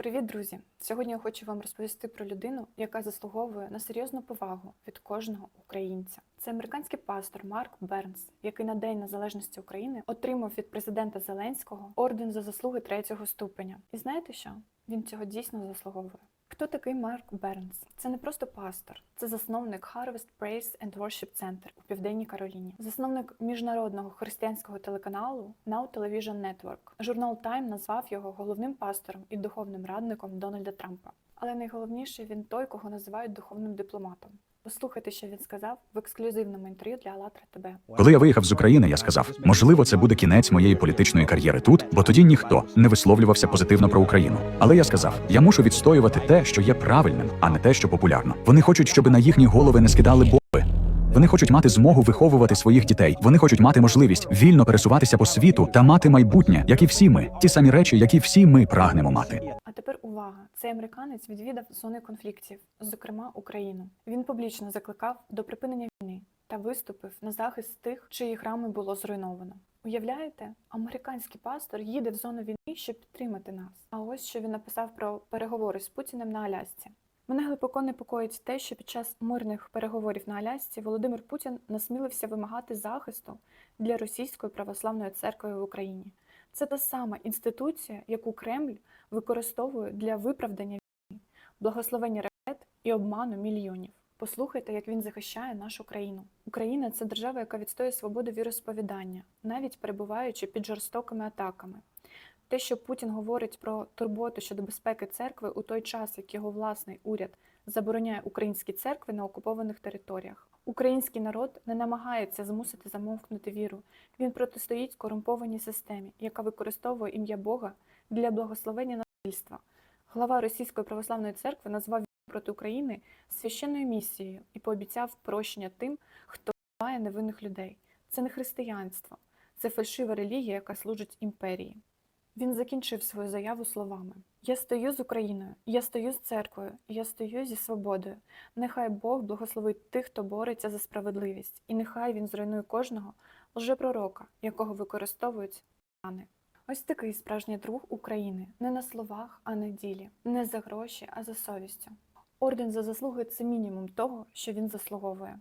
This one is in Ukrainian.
Привіт, друзі! Сьогодні я хочу вам розповісти про людину, яка заслуговує на серйозну повагу від кожного українця. Це американський пастор Марк Бернс, який на День Незалежності України отримав від президента Зеленського орден за заслуги третього ступеня. І знаєте що? Він цього дійсно заслуговує. Хто такий Марк Бернс? Це не просто пастор, це засновник Harvest Praise and Worship Center у Південній Кароліні, засновник міжнародного християнського телеканалу Now Television Network. Журнал Time назвав його головним пастором і духовним радником Дональда Трампа. Але найголовніше він той, кого називають духовним дипломатом. Послухайте, що він сказав в ексклюзивному інтерв'ю для АЛЛАТРА ТБ. Коли я виїхав з України, я сказав: можливо, це буде кінець моєї політичної кар'єри тут, бо тоді ніхто не висловлювався позитивно про Україну. Але я сказав: я мушу відстоювати те, що є правильним, а не те, що популярно. Вони хочуть, щоб на їхні голови не скидали бомби. Вони хочуть мати змогу виховувати своїх дітей. Вони хочуть мати можливість вільно пересуватися по світу та мати майбутнє, як і всі ми, ті самі речі, які всі ми прагнемо мати. Увага! Цей американець відвідав зони конфліктів, зокрема Україну. Він публічно закликав до припинення війни та виступив на захист тих, чиї храми було зруйновано. Уявляєте, американський пастор їде в зону війни, щоб підтримати нас. А ось що він написав про переговори з Путіним на Алясці. Мене глибоко непокоїть те, що під час мирних переговорів на Алясці Володимир Путін насмілився вимагати захисту для Російської православної церкви в Україні. Це та сама інституція, яку Кремль використовує для виправдання війни, благословення ракет і обману мільйонів. Послухайте, як він захищає нашу країну. Україна це держава, яка відстоює свободу віросповідання, навіть перебуваючи під жорстокими атаками. Те, що Путін говорить про турботу щодо безпеки церкви у той час, як його власний уряд забороняє українські церкви на окупованих територіях. Український народ не намагається змусити замовкнути віру. Він протистоїть корумпованій системі, яка використовує ім'я Бога для благословення насильства. Глава Російської православної церкви назвав війну проти України священною місією і пообіцяв прощення тим, хто вбиває невинних людей. Це не християнство, це фальшива релігія, яка служить імперії. Він закінчив свою заяву словами: Я стою з Україною, я стою з церквою, я стою зі свободою. Нехай Бог благословить тих, хто бореться за справедливість, і нехай він зруйнує кожного лжепророка, якого використовують рани. Ось такий справжній друг України не на словах, а на ділі, не за гроші, а за совістю. Орден за заслуги це мінімум того, що він заслуговує.